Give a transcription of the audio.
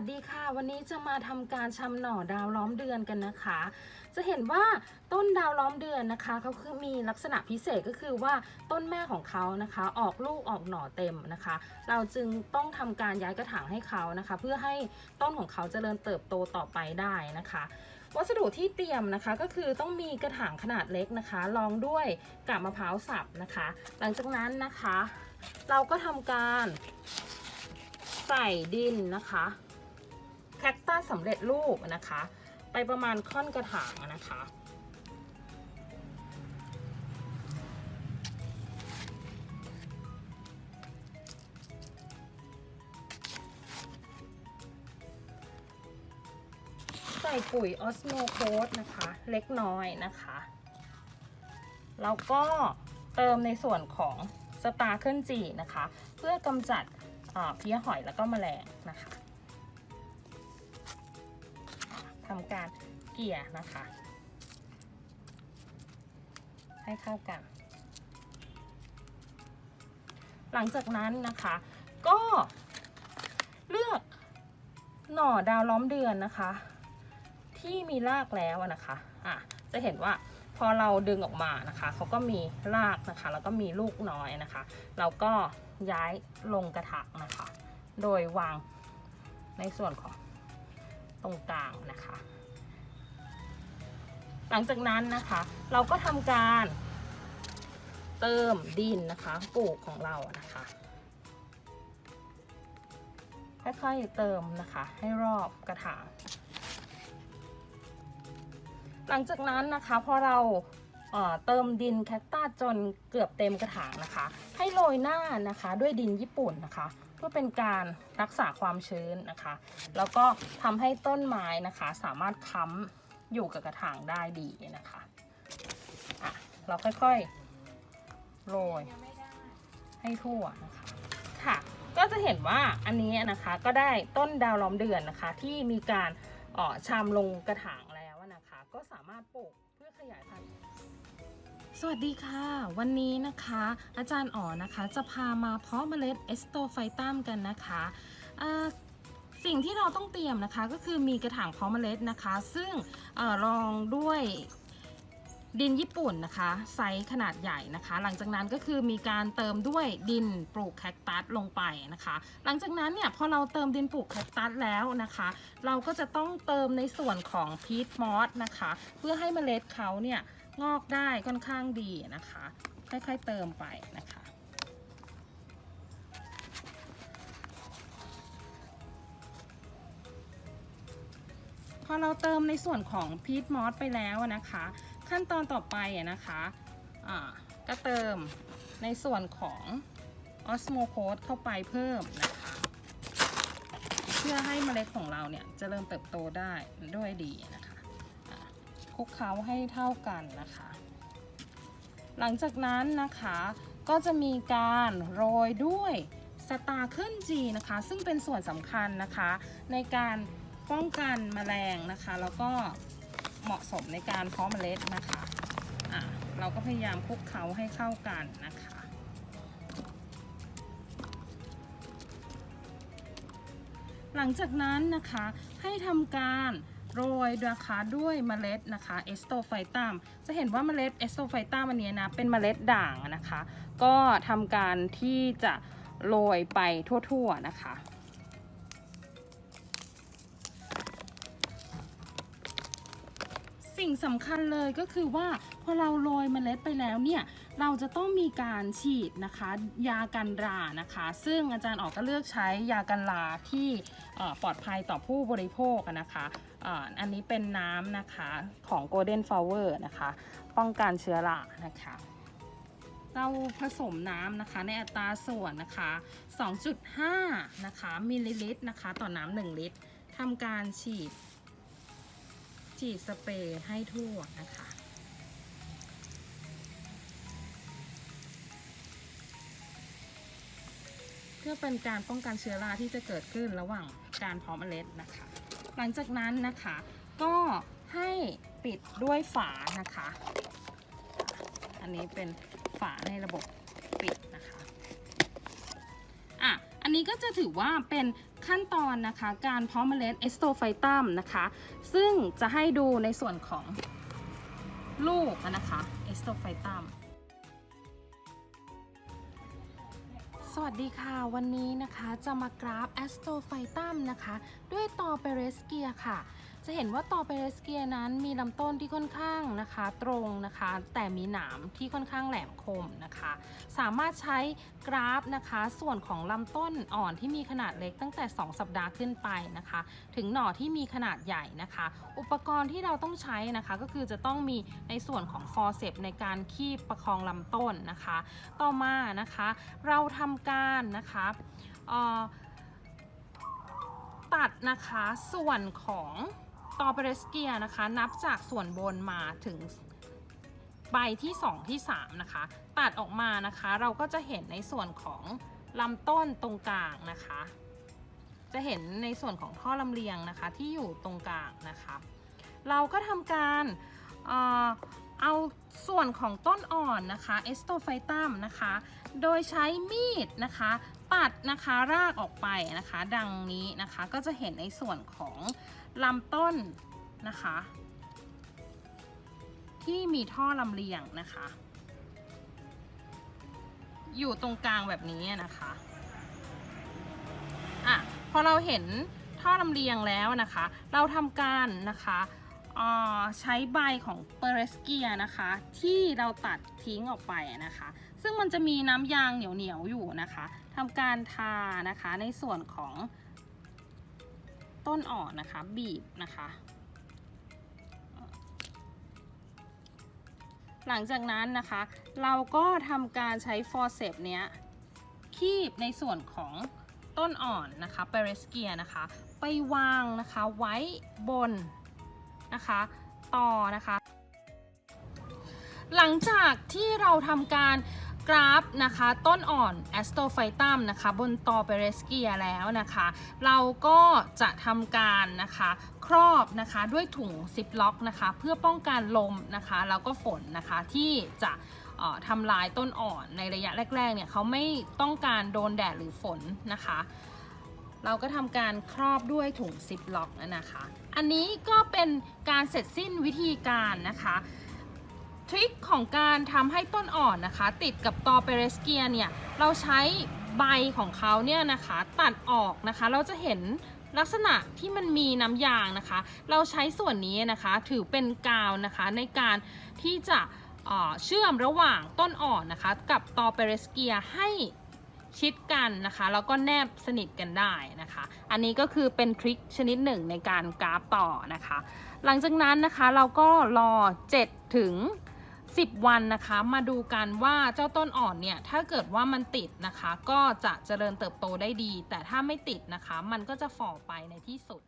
วัสดีค่ะ วันนี้จะมาทำการชำหน่อดาวล้อมเดือนกันนะคะ จะเห็นว่าต้นดาวล้อมเดือนนะคะเขาคือมีลักษณะพิเศษก็คือว่าต้นแม่ของเขานะคะ ออกลูกออกหน่อเต็มนะคะ เราจึงต้องทำการย้ายกระถางให้เขานะคะ เพื่อให้ต้นของเขาเจริญเติบโตต่อไปได้นะคะวัสดุที่เตรียมนะคะก็คือต้องมีกระถางขนาดเล็กนะคะ รองด้วยกาบมะพร้าวสับนะคะ หลังจากนั้นนะคะ เราก็ทำการใส่ดินนะคะ แคคตัสสำเร็จรูปนะคะ ไปประมาณค่อนกระถางนะคะ ใส่ปุ๋ยออสโมโคสนะคะ เล็กน้อยนะคะ แล้วก็เติมในส่วนของสตาร์เคิลจีนะคะ เพื่อกำจัดเพี้ยหอยแล้วก็แมลงนะคะ ทำการเกี่ยนะคะ ให้เข้ากัน หลังจากนั้นนะคะ ก็เลือกหน่อดาวล้อมเดือนนะคะ ที่มีรากแล้วนะคะอะจะเห็นว่าพอเราดึงออกมานะคะเขาก็มีรากนะคะ แล้วก็มีลูกน้อยนะคะ เราก็ย้ายลงกระถางนะคะ โดยวางในส่วนของ ตรงกลางนะคะ หลังจากนั้นนะคะ เราก็ทำการเติมดินนะคะปลูกของเรานะคะค่อยๆเติมนะคะ ให้รอบกระถางหลังจากนั้นนะคะพอเราเเติมดินแคคตัสจนเกือบเต็มกระถางนะคะ ให้โรยหน้านะคะด้วยดินญี่ปุ่นนะคะ เพื่อเป็นการรักษาความชื้นนะคะ แล้วก็ทำให้ต้นไม้นะคะ สามารถค้ำอยู่กับกระถางได้ดีนะคะอะเราค่อยๆโรยให้ทั่วนะคะค่ะ ก็จะเห็นว่าอันนี้นะคะก็ได้ต้นดาวล้อมเดือนนะคะ ที่มีการอ่อชามลงกระถางแล้วนะคะ ก็สามารถปลูก สวัสดีค่ะ วันนี้นะคะ อาจารย์อ๋อนะคะจะพามาเพาะเมล็ดเอสโตไฟตัมกันนะคะสิ่งที่เราต้องเตรียมนะคะก็คือมีกระถางเพาะเมล็ดนะคะ ซึ่งเออรองด้วยดินญี่ปุ่นนะคะไซส์ขนาดใหญ่นะคะ หลังจากนั้นก็คือมีการเติมด้วยดินปลูกแคคตัสลงไปนะคะ หลังจากนั้นเนี่ยพอเราเติมดินปลูกแคคตัสแล้วนะคะ เราก็จะต้องเติมในส่วนของพีทมอสนะคะ เพื่อให้เมล็ดเขาเนี่ย งอกได้ค่อนข้างดีนะคะ ค่อยๆเติมไปนะคะ พอเราเติมในส่วนของพีทมอสไปแล้วนะคะ ขั้นตอนต่อไปนะคะก็เติมในส่วนของออสโมโคสเข้าไปเพิ่มนะคะ เพื่อให้เมล็ดของเราเนี่ยจเจริญเติบโตได้ด้วยดีนะคะ ลุกเคล้าให้เท่ากันนะคะ หลังจากนั้นนะคะก็จะมีการโรยด้วยสตาร์เคิลจีนะคะ ซึ่งเป็นส่วนสำคัญนะคะ ในการป้องกันแมลงนะคะ แล้วก็เหมาะสมในการเพาะเมล็ดนะคะะเราก็พยายามคลุกเคล้าให้เข้ากันนะคะหลังจากนั้นนะคะให้ทำการ โรยนะคะด้วยเมล็ดนะคะเอสโตไฟตัมจะเห็นว่าเมล็ดเอสโตไฟตัมอันเนี้ยนะเป็นเมล็ดด่างนะคะ ก็ทำการที่จะโรยไปทั่วๆนะคะสิ่งสำคัญเลยก็คือว่าพอเราโรยเมล็ดไปแล้วเนี่ยเราจะต้องมีการฉีดนะคะ ยากันรานะคะ ซึ่งอาจารย์ออกก็เลือกใช้ยากันราที่ปลอดภัยต่อผู้บริโภคนะคะ อันนี้เป็นน้ำนะคะของ Golden Flower นะคะ ป้องกันเชื้อรานะคะเราผสมน้ำนะคะในอัตราส่วนนะคะ 2.5 นะคะมิลลิลิตรนะคะ ต่อน้ำ1ลิตรทำการฉีด ฉีดสเปรย์ให้ทั่วนะคะ เพื่อเป็นการป้องกันเชื้อราที่จะเกิดขึ้นระหว่างการเพาะเมล็ดนะคะ หลังจากนั้นนะคะ ก็ให้ปิดด้วยฝานะคะ อันนี้เป็นฝาในระบบปิดนะคะอะอันนี้ก็จะถือว่าเป็นขั้นตอนนะคะการเพาะเมล็ดเอสโตไฟตัมนะคะ ซึ่งจะให้ดูในส่วนของลูกนะคะเอสโตไฟตัม วัสดีค่ะ วันนี้นะคะจะมากราฟแอสโตไฟตัมนะคะ ด้วยตอเปเรสเกียค่ะ จะเห็นว่าตอเปเรสเกียนั้นมีลำต้นที่ค่อนข้างนะคะ ตรงนะคะ แต่มีหนามที่ค่อนข้างแหลมคมนะคะ สามารถใช้กราฟนะคะ ส่วนของลำต้นอ่อนที่มีขนาดเล็กตั้งแต่ 2 สัปดาห์ขึ้นไปนะคะ ถึงหน่อที่มีขนาดใหญ่นะคะ อุปกรณ์ที่เราต้องใช้นะคะ ก็คือจะต้องมีในส่วนของฟอร์เซปในการคีบประคองลำต้นนะคะ ต่อมานะคะ เราทำการนะคะตัดนะคะส่วนของ ตอเปเรสเกียนะคะ นับจากส่วนบนมาถึงใบที่ 2 ที่ 3 นะคะ ตัดออกมานะคะ เราก็จะเห็นในส่วนของลำต้นตรงกลางนะคะ จะเห็นในส่วนของท่อลำเลียงนะคะที่อยู่ตรงกลางนะคะ เราก็ทำการเออเอาส่วนของต้นอ่อนนะคะเอสโตไฟตัมนะคะ โดยใช้มีดนะคะ ตัดนะคะรากออกไปนะคะ ดังนี้นะคะก็จะเห็นในส่วนของลำต้นนะคะ ที่มีท่อลำเลียงนะคะ อยู่ตรงกลางแบบนี้นะคะอะพอเราเห็นท่อลำเลียงแล้วนะคะ เราทำการนะคะอ่อใช้ใบของเปเรสเกียนะคะ ที่เราตัดทิ้งออกไปนะคะ ซึ่งมันจะมีน้ำยางเหนียวๆอยู่นะคะ ทำการทานะคะในส่วนของต้นอ่อนนะคะ บีบนะคะ หลังจากนั้นนะคะ เราก็ทำการใช้ฟอร์เซปเนี้ยคีบในส่วนของต้นอ่อนนะคะเปเรสเกียนะคะ ไปวางนะคะไว้บนนะคะต่อนะคะ หลังจากที่เราทำการ กราฟนะคะต้นอ่อนแอสโตไฟตัมนะคะบนตอเปเรสเกียแล้วนะคะ เราก็จะทำการนะคะครอบนะคะด้วยถุงซิปล็อกนะคะเพื่อป้องกันลมนะคะแล้วก็ฝนนะคะที่จะทำลายต้นอ่อนในระยะแรกๆเนี่ยเขาไม่ต้องการโดนแดดหรือฝนนะคะเราก็ทำการครอบด้วยถุงซิปล็อกนะคะ อันนี้ก็เป็นการเสร็จสิ้นวิธีการนะคะ ทริคของการทำให้ต้นอ่อนนะคะ ติดกับตอเปเรสเกียเนี่ย เราใช้ใบของเขาเนี่ยนะคะ ตัดออกนะคะ เราจะเห็นลักษณะที่มันมีน้ำยางนะคะ เราใช้ส่วนนี้นะคะ ถือเป็นกาวนะคะในการที่จะเชื่อมระหว่างต้นอ่อนนะคะ กับตอเปเรสเกียให้ชิดกันนะคะ แล้วก็แนบสนิทกันได้นะคะ อันนี้ก็คือเป็นทริคชนิดหนึ่งในการกราฟต่อนะคะ หลังจากนั้นนะคะเราก็รอ 7 ถึง 10 วันนะคะ มาดูกันว่าเจ้าต้นอ่อนเนี่ย ถ้าเกิดว่ามันติดนะคะ ก็จะเจริญเติบโตได้ดี แต่ถ้าไม่ติดนะคะ มันก็จะฝ่อไปในที่สุด